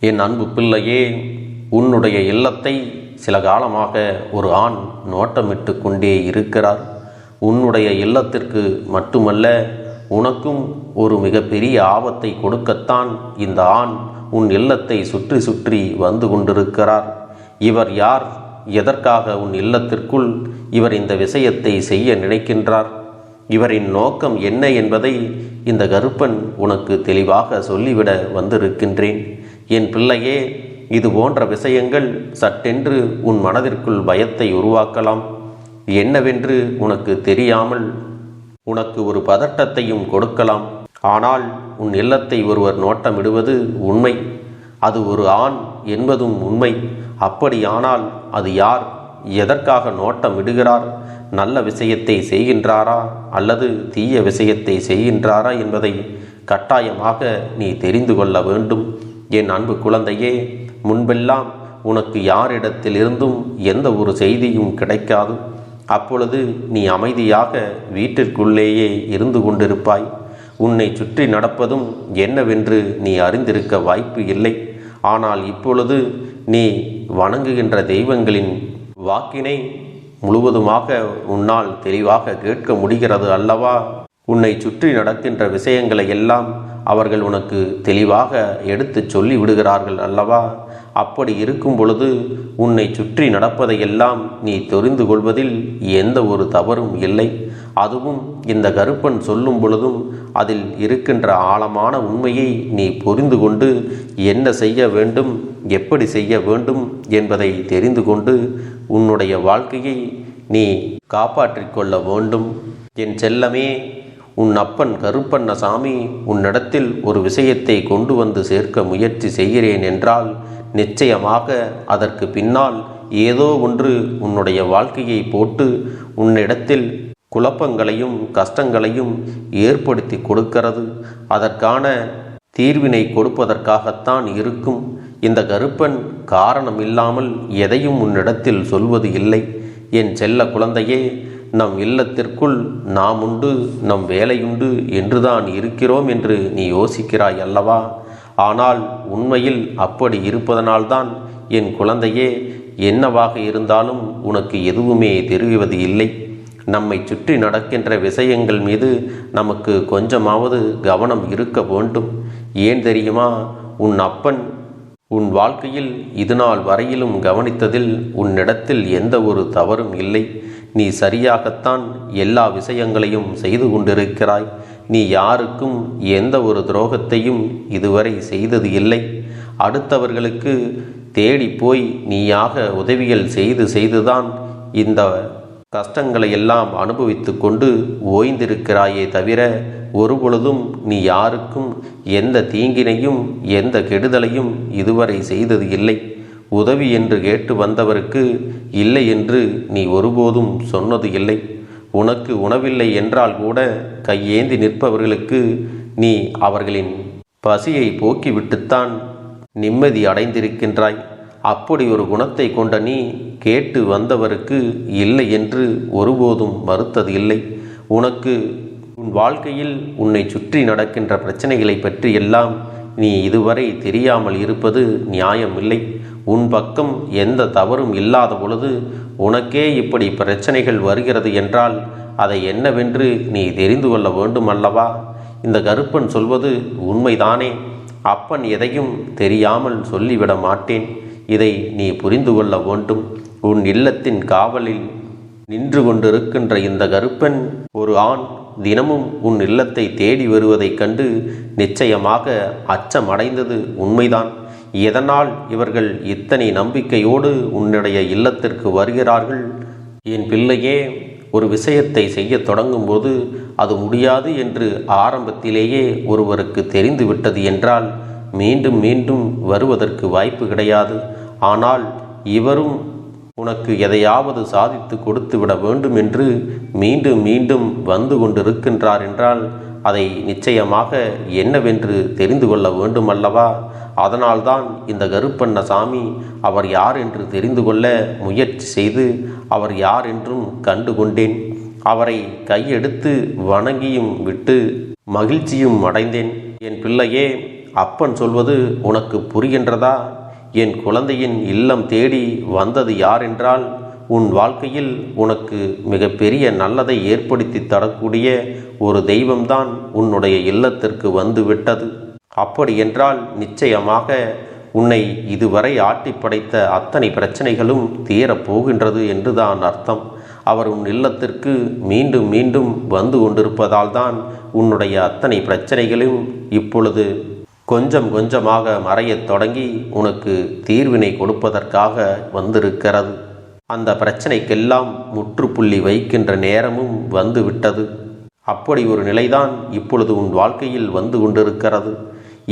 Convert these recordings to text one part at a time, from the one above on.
என் அன்பு பிள்ளையே உன்னுடைய இல்லத்தை சில காலமாக ஒரு ஆண் நோட்டமிட்டு கொண்டே இருக்கிறார். உன்னுடைய இல்லத்திற்கு மட்டுமல்ல உனக்கும் ஒரு மிகப்பெரிய ஆபத்தை கொடுக்கத்தான் இந்த ஆண் உன் இல்லத்தை சுற்றி சுற்றி வந்து கொண்டிருக்கிறார். இவர் யார்? எதற்காக உன் இல்லத்திற்குள் இவர் இந்த விஷயத்தை செய்ய நினைக்கின்றார்? இவரின் நோக்கம் என்ன என்பதை இந்த கருப்பன் உனக்கு தெளிவாக சொல்லிவிட வந்திருக்கின்றேன். என் பிள்ளையே இது போன்ற விஷயங்கள் சட்டென்று உன் மனதிற்குள் பயத்தை உருவாக்கலாம். என்னவென்று உனக்கு தெரியாமல் உனக்கு ஒரு பதட்டத்தையும் கொடுக்கலாம். ஆனால் உன் இல்லத்தை ஒருவர் நோட்டமிடுவது உண்மை. அது ஒரு ஆண் என்பதும் உண்மை. அப்படியானால் அது யார்? எதற்காக நோட்டமிடுகிறார்? நல்ல விஷயத்தை செய்கின்றாரா? அல்லது தீய விஷயத்தை செய்கின்றாரா என்பதை கட்டாயமாக நீ தெரிந்து கொள்ள வேண்டும். என் அன்பு குழந்தையே முன்பெல்லாம் உனக்கு யாரிடத்தில் இருந்தும் எந்த ஒரு செய்தியும் கிடைக்காது. அப்பொழுது நீ அமைதியாக வீட்டிற்குள்ளேயே இருந்து கொண்டிருப்பாய். உன்னை சுற்றி நடப்பதும் என்னவென்று நீ அறிந்திருக்க வாய்ப்பு இல்லை. ஆனால் இப்பொழுது நீ வணங்குகின்ற தெய்வங்களின் வாக்கினை முழுவதுமாக உன்னால் தெளிவாக கேட்க முடிகிறது அல்லவா? உன்னை சுற்றி நடக்கின்ற விஷயங்களை எல்லாம் அவர்கள் உனக்கு தெளிவாக எடுத்துச் சொல்லி விடுகிறார்கள் அல்லவா? அப்படி இருக்கும் பொழுது உன்னை சுற்றி நடப்பதையெல்லாம் நீ தெரிந்து கொள்வதில் எந்த ஒரு தவறும் இல்லை. அதுவும் இந்த கருப்பன் சொல்லும் பொழுதும் அதில் இருக்கின்ற ஆழமான உண்மையை நீ புரிந்து கொண்டு என்ன செய்ய வேண்டும் எப்படி செய்ய வேண்டும் என்பதை தெரிந்து கொண்டு உன்னுடைய வாழ்க்கையை நீ காப்பாற்றிக்கொள்ள வேண்டும். என் செல்லமே உன் அப்பன் கருப்பண்ணசாமி உன்னிடத்தில் ஒரு விஷயத்தை கொண்டு வந்து சேர்க்க முயற்சி செய்கிறேன் என்றால் நிச்சயமாக அதற்கு பின்னால் ஏதோ ஒன்று உன்னுடைய வாழ்க்கையை போட்டு உன்னிடத்தில் குழப்பங்களையும் கஷ்டங்களையும் ஏற்படுத்தி கொடுக்கிறது. அதற்கான தீர்வினை கொடுப்பதற்காகத்தான் இருக்கும். இந்த கருப்பன் காரணம் இல்லாமல் எதையும் உன்னிடத்தில் சொல்வது இல்லை. என் செல்ல குழந்தையே நம் இல்லத்திற்குள் நாம் உண்டு நம் வேலையுண்டு என்றுதான் இருக்கிறோம் என்று நீ யோசிக்கிறாய் அல்லவா? ஆனால் உண்மையில் அப்படி இருப்பதனால்தான் என் குழந்தையே என்னவாக இருந்தாலும் உனக்கு எதுவுமே தெரிவது இல்லை. நம்மை சுற்றி நடக்கின்ற விஷயங்கள் மீது நமக்கு கொஞ்சமாவது கவனம் இருக்க வேண்டும். ஏன் தெரியுமா? உன் அப்பன் உன் வாழ்க்கையில் இதுநாள் வரையிலும் கவனித்ததில் உன்னிடத்தில் எந்த ஒரு தவறும் இல்லை. நீ சரியாகத்தான் எல்லா விஷயங்களையும் செய்து கொண்டிருக்கிறாய். நீ யாருக்கும் எந்த ஒரு துரோகத்தையும் இதுவரை செய்தது இல்லை. அடுத்தவர்களுக்கு தேடி போய் நீயாக உதவிகள் செய்து செய்துதான் இந்த கஷ்டங்களை எல்லாம் அனுபவித்து கொண்டு ஓய்ந்திருக்கிறாயே தவிர ஒருபொழுதும் நீ யாருக்கும் எந்த தீங்கினையும் எந்த கெடுதலையும் இதுவரை செய்தது இல்லை. உதவி என்று கேட்டு வந்தவருக்கு இல்லை என்று நீ ஒருபோதும் சொன்னது இல்லை. உனக்கு உணவில்லை என்றால் கூட கையேந்தி நிற்பவர்களுக்கு நீ அவர்களின் பசியை போக்கிவிட்டுத்தான் நிம்மதி அடைந்திருக்கின்றாய். அப்படி ஒரு குணத்தை கொண்ட நீ கேட்டு வந்தவருக்கு இல்லை என்று ஒருபோதும் மறுத்தது இல்லை. உனக்கு உன் வாழ்க்கையில் உன்னை சுற்றி நடக்கின்ற பிரச்சனைகளை பற்றி எல்லாம் நீ இதுவரை தெரியாமல் இருப்பது நியாயமில்லை. உன் பக்கம் எந்த தவறும் இல்லாத பொழுது உனக்கே இப்படி பிரச்சனைகள் வருகிறது என்றால் அதை என்னவென்று நீ தெரிந்து கொள்ள வேண்டும் அல்லவா இந்த கருப்பன் சொல்வது உண்மைதானே? அப்பன் எதையும் தெரியாமல் சொல்லிவிட மாட்டேன். இதை நீ புரிந்து கொள்ள வேண்டும். உன் இல்லத்தின் காவலில் நின்று கொண்டிருக்கின்ற இந்த கருப்பன் ஒரு ஆண் தினமும் உன் இல்லத்தை தேடி வருவதைக் கண்டு நிச்சயமாக அச்சமடைந்தது உண்மைதான். எதனால் இவர்கள் இத்தனை நம்பிக்கையோடு உன்னுடைய இல்லத்திற்கு வருகிறார்கள்? என் பிள்ளையே ஒரு விஷயத்தை செய்ய தொடங்கும்போது அது முடியாது என்று ஆரம்பத்திலேயே ஒருவருக்கு தெரிந்துவிட்டது என்றால் மீண்டும் மீண்டும் வருவதற்கு வாய்ப்பு கிடையாது. ஆனால் இவரும் உனக்கு எதையாவது சாதித்து கொடுத்து விட வேண்டும் என்று மீண்டும் மீண்டும் வந்து கொண்டிருக்கின்றார் என்றால் அதை நிச்சயமாக என்னவென்று தெரிந்து கொள்ள வேண்டும் அல்லவா அதனால்தான் இந்த கருப்பண்ண சாமி அவர் யார் என்று தெரிந்து கொள்ள முயற்சி செய்து அவர் யார் என்றும் கண்டு கொண்டேன். அவரை கையெடுத்து வணங்கியும் விட்டு மகிழ்ச்சியும் அடைந்தேன். என் பிள்ளையே அப்பன் சொல்வது உனக்கு புரிகின்றதா? என் குழந்தையின் இல்லம் தேடி வந்தது யார் என்றால் உன் வாழ்க்கையில் உனக்கு மிகப்பெரிய நல்லதை ஏற்படுத்தி தரக்கூடிய ஒரு தெய்வம்தான் உன்னுடைய இல்லத்திற்கு வந்து விட்டது அப்படியென்றால் நிச்சயமாக உன்னை இதுவரை ஆட்டி படைத்த அத்தனை பிரச்சனைகளும் தீரப் போகின்றது என்றுதான் அர்த்தம். அவர் உன் இல்லத்திற்கு மீண்டும் மீண்டும் வந்து கொண்டிருப்பதால் தான் உன்னுடைய அத்தனை பிரச்சனைகளும் இப்பொழுது கொஞ்சம் கொஞ்சமாக மறையத் தொடங்கி உனக்கு தீர்வினை கொடுப்பதற்காக வந்திருக்கிறது. அந்த பிரச்சனைக்கெல்லாம் முற்றுப்புள்ளி வைக்கின்ற நேரமும் வந்துவிட்டது. அப்படி ஒரு நிலைதான் இப்பொழுது உன் வாழ்க்கையில் வந்து கொண்டிருக்கிறது.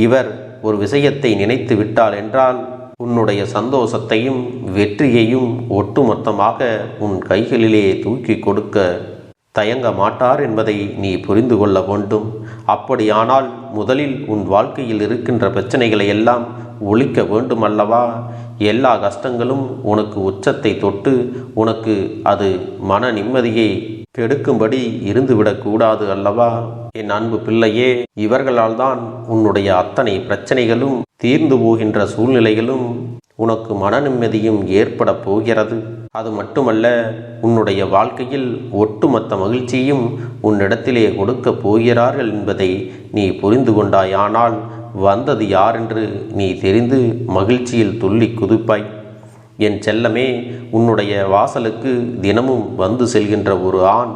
இவர் ஒரு விஷயத்தை நினைத்து விட்டால் என்றால் உன்னுடைய சந்தோஷத்தையும் வெற்றியையும் ஒட்டுமொத்தமாக உன் கைகளிலே தூக்கி கொடுக்க தயங்க மாட்டார் என்பதை நீ புரிந்து கொள்ள வேண்டும். அப்படியானால் முதலில் உன் வாழ்க்கையில் இருக்கின்ற பிரச்சனைகளை எல்லாம் ஒழிக்க வேண்டுமல்லவா? எல்லா கஷ்டங்களும் உனக்கு உச்சத்தை தொட்டு உனக்கு அது மன நிம்மதியை கெடுக்கும்படி இருந்துவிடக்கூடாது அல்லவா? என் அன்பு பிள்ளையே இவர்களால் தான் உன்னுடைய அத்தனை பிரச்சனைகளும் தீர்ந்து போகின்ற சூழ்நிலைகளும் உனக்கு மன நிம்மதியும் ஏற்பட போகிறது. அது மட்டுமல்ல உன்னுடைய வாழ்க்கையில் ஒட்டுமொத்த மகிழ்ச்சியும் உன்னிடத்திலே கொடுக்கப் போகிறார்கள் என்பதை நீ புரிந்து கொண்டாயானால் வந்தது யாரென்று நீ தெரிந்து மகிழ்ச்சியில் துள்ளி குதிப்பாய். என் செல்லமே உன்னுடைய வாசலுக்கு தினமும் வந்து செல்கின்ற ஒரு ஆண்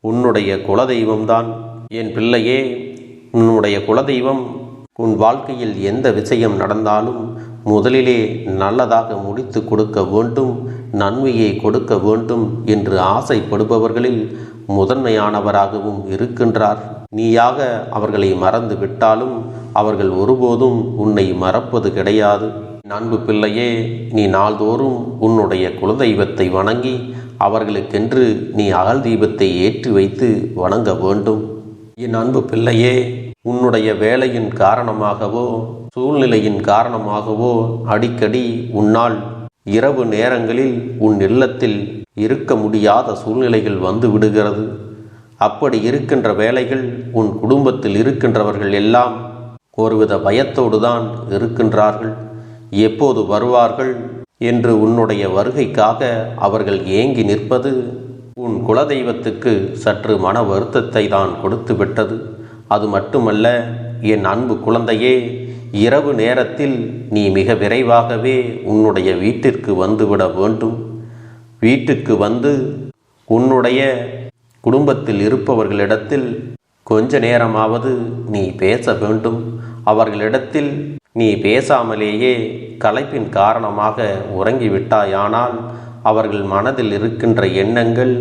உன்னுடைய குலதெய்வம்தான். என் பிள்ளையே உன்னுடைய குலதெய்வம் உன் வாழ்க்கையில் எந்த விஷயம் நடந்தாலும் முதலிலே நல்லதாக முடித்து கொடுக்க வேண்டும் நன்மையை கொடுக்க வேண்டும் என்று ஆசைப்படுபவர்களில் முதன்மையானவராகவும் இருக்கின்றார். நீயாக அவர்களை மறந்து விட்டாலும் அவர்கள் ஒருபோதும் உன்னை மறப்பது கிடையாது. அன்பு பிள்ளையே நீ நாள்தோறும் உன்னுடைய குலதெய்வத்தை வணங்கி அவர்களுக்கென்று நீ அகல் தீபத்தை ஏற்றி வைத்து வணங்க வேண்டும். என் அன்பு பிள்ளையே உன்னுடைய வேலையின் காரணமாகவோ சூழ்நிலையின் காரணமாகவோ அடிக்கடி உன்னால் இரவு நேரங்களில் உன் இல்லத்தில் இருக்க முடியாத சூழ்நிலைகள் வந்து விடுகிறது. அப்படி இருக்கின்ற வேலைகள் உன் குடும்பத்தில் இருக்கின்றவர்கள் எல்லாம் ஒருவித பயத்தோடு தான் இருக்கின்றார்கள். எப்போது வருவார்கள் என்று உன்னுடைய வருகைக்காக அவர்கள் ஏங்கி நிற்பது? உன் குலதெய்வத்துக்கு சற்று மன வருத்தத்தை தான் கொடுத்து விட்டது. அது மட்டுமல்ல என் அன்பு குழந்தையே இரவு நேரத்தில் நீ மிக விரைவாகவே உன்னுடைய வீட்டிற்கு வந்துவிட வேண்டும். வீட்டுக்கு வந்து உன்னுடைய குடும்பத்தில் இருப்பவர்களிடத்தில் கொஞ்ச நேரமாவது நீ பேச வேண்டும். அவர்களிடத்தில் நீ பேசாமலேயே களைப்பின் காரணமாக உறங்கிவிட்டாயானால் அவர்கள் மனதில் இருக்கின்ற எண்ணங்கள்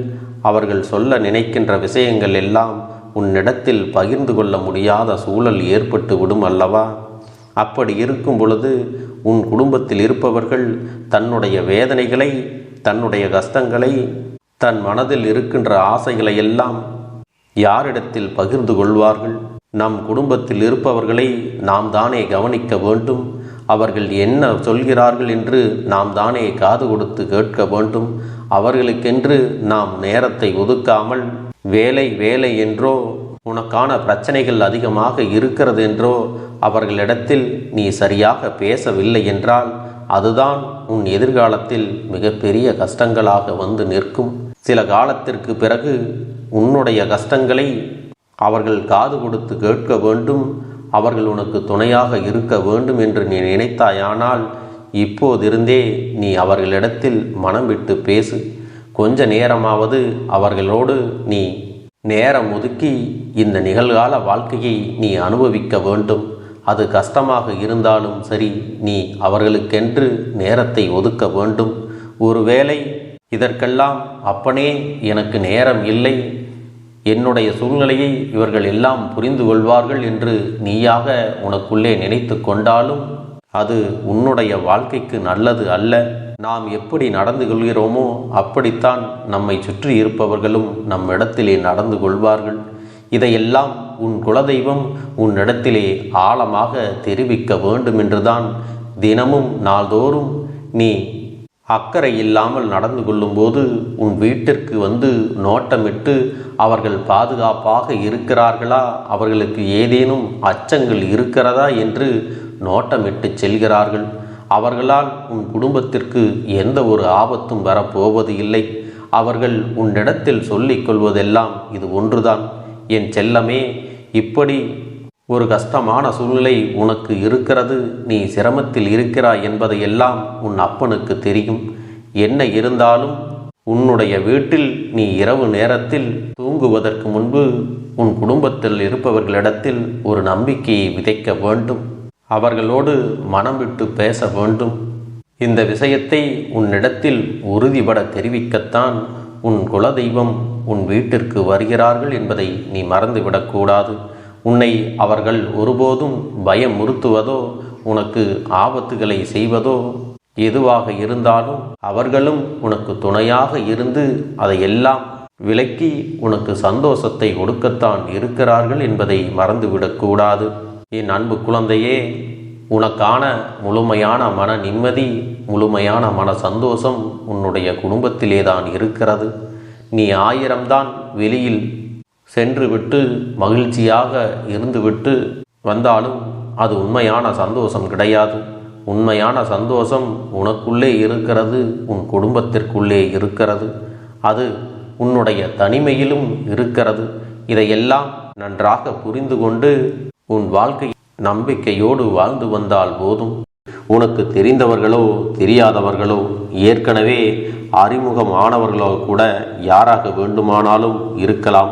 அவர்கள் சொல்ல நினைக்கின்ற விஷயங்கள் எல்லாம் உன்னிடத்தில் பகிர்ந்து கொள்ள முடியாத சூழல் ஏற்பட்டு விடும் அல்லவா? அப்படி இருக்கும் பொழுது உன் குடும்பத்தில் இருப்பவர்கள் தன்னுடைய வேதனைகளை தன்னுடைய கஷ்டங்களை தன் மனதில் இருக்கின்ற ஆசைகளை எல்லாம் யாரிடத்தில் பகிர்ந்து கொள்வார்கள்? நம் குடும்பத்தில் இருப்பவர்களை நாம் தானே கவனிக்க வேண்டும்? அவர்கள் என்ன சொல்கிறார்கள் என்று நாம் தானே காது கொடுத்து கேட்க வேண்டும்? அவர்களுக்கென்று நாம் நேரத்தை ஒதுக்காமல் வேலை வேலை என்றோ உனக்கான பிரச்சனைகள் அதிகமாக இருக்கிறது என்றோ அவர்களிடத்தில் நீ சரியாக பேசவில்லை என்றால் அதுதான் உன் எதிர்காலத்தில் மிகப்பெரிய கஷ்டங்களாக வந்து நிற்கும். சில காலத்திற்கு பிறகு உன்னுடைய கஷ்டங்களை அவர்கள் காது கொடுத்து கேட்க வேண்டும் அவர்கள் உனக்கு துணையாக இருக்க வேண்டும் என்று நீ நினைத்தாயானால் இப்போதிருந்தே நீ அவர்களிடத்தில் மனம் விட்டு பேசு. கொஞ்ச நேரமாவது அவர்களோடு நீ நேரம் ஒதுக்கி இந்த நிகழ்கால வாழ்க்கையை நீ அனுபவிக்க வேண்டும். அது கஷ்டமாக இருந்தாலும் சரி நீ அவர்களுக்கென்று நேரத்தை ஒதுக்க வேண்டும். ஒருவேளை இதற்கெல்லாம் அப்பனே எனக்கு நேரம் இல்லை என்னுடைய சூழ்நிலையை இவர்கள் எல்லாம் புரிந்து கொள்வார்கள் என்று நீயாக உனக்குள்ளே நினைத்து கொண்டாலும் அது உன்னுடைய வாழ்க்கைக்கு நல்லது அல்ல. நாம் எப்படி நடந்து கொள்கிறோமோ அப்படித்தான் நம்மை சுற்றி இருப்பவர்களும் நம் இடத்திலே நடந்து கொள்வார்கள். இதையெல்லாம் உன் குலதெய்வம் உன்னிடத்திலே ஆழமாக தெரிவிக்க வேண்டும் என்றுதான் தினமும் நாள்தோறும் நீ அக்கறை இல்லாமல் நடந்து கொள்ளும்போது உன் வீட்டிற்கு வந்து நோட்டமிட்டு அவர்கள் பாதுகாப்பாக இருக்கிறார்களா? அவர்களுக்கு ஏதேனும் அச்சங்கள் இருக்கிறதா? என்று நோட்டமிட்டு செல்கிறார்கள். அவர்களால் உன் குடும்பத்திற்கு எந்த ஒரு ஆபத்தும் வரப்போவது இல்லை. அவர்கள் உன்னிடத்தில் சொல்லிக் கொள்வதெல்லாம் இது ஒன்றுதான். என் செல்லமே இப்படி ஒரு கஷ்டமான சூழ்நிலை உனக்கு இருக்கிறது நீ சிரமத்தில் இருக்கிறாய் என்பதையெல்லாம் உன் அப்பனுக்கு தெரியும். என்ன இருந்தாலும் உன்னுடைய வீட்டில் நீ இரவு நேரத்தில் தூங்குவதற்கு முன்பு உன் குடும்பத்தில் இருப்பவர்களிடத்தில் ஒரு நம்பிக்கையை விதைக்க வேண்டும். அவர்களோடு மனம் விட்டு பேச வேண்டும். இந்த விஷயத்தை உன்னிடத்தில் உறுதிபட தெரிவிக்கத்தான் உன் குலதெய்வம் உன் வீட்டிற்கு வருகிறார்கள் என்பதை நீ மறந்துவிடக்கூடாது. உன்னை அவர்கள் ஒருபோதும் பயமுறுத்துவதோ உனக்கு ஆபத்துகளை செய்வதோ எதுவாக இருந்தாலும் அவர்களும் உனக்கு துணையாக இருந்து அதையெல்லாம் விலக்கி உனக்கு சந்தோஷத்தை கொடுக்கத்தான் இருக்கிறார்கள் என்பதை மறந்துவிடக்கூடாது என் அன்பு குழந்தையே உனக்கான முழுமையான மன நிம்மதி முழுமையான மன சந்தோஷம் உன்னுடைய குடும்பத்திலே தான் இருக்கிறது. நீ ஆயிரம்தான் வெளியில் சென்றுவிட்டு மகிழ்ச்சியாக இருந்துவிட்டு வந்தாலும் அது உண்மையான சந்தோஷம் கிடையாது. உண்மையான சந்தோஷம் உனக்குள்ளே இருக்கிறது உன் குடும்பத்திற்குள்ளே இருக்கிறது. அது உன்னுடைய தனிமையிலும் இருக்கிறது. இதையெல்லாம் நன்றாக புரிந்து கொண்டு உன் வாழ்க்கை நம்பிக்கையோடு வாழ்ந்து வந்தால் போதும். உனக்கு தெரிந்தவர்களோ தெரியாதவர்களோ ஏற்கனவே அறிமுகமானவர்களோ கூட யாராக வேண்டுமானாலும் இருக்கலாம்.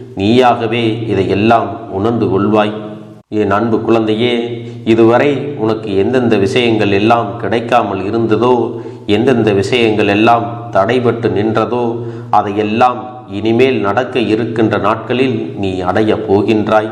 நீயாகவே இதையெல்லாம் உணர்ந்து கொள்வாய். என் அன்பு குழந்தையே இதுவரை உனக்கு எந்தெந்த விஷயங்கள் எல்லாம் கிடைக்காமல் இருந்ததோ எந்தெந்த விஷயங்கள் எல்லாம் தடைபட்டு நின்றதோ அதையெல்லாம் இனிமேல் நடக்க இருக்கின்ற நாட்களில் நீ அடையப் போகின்றாய்.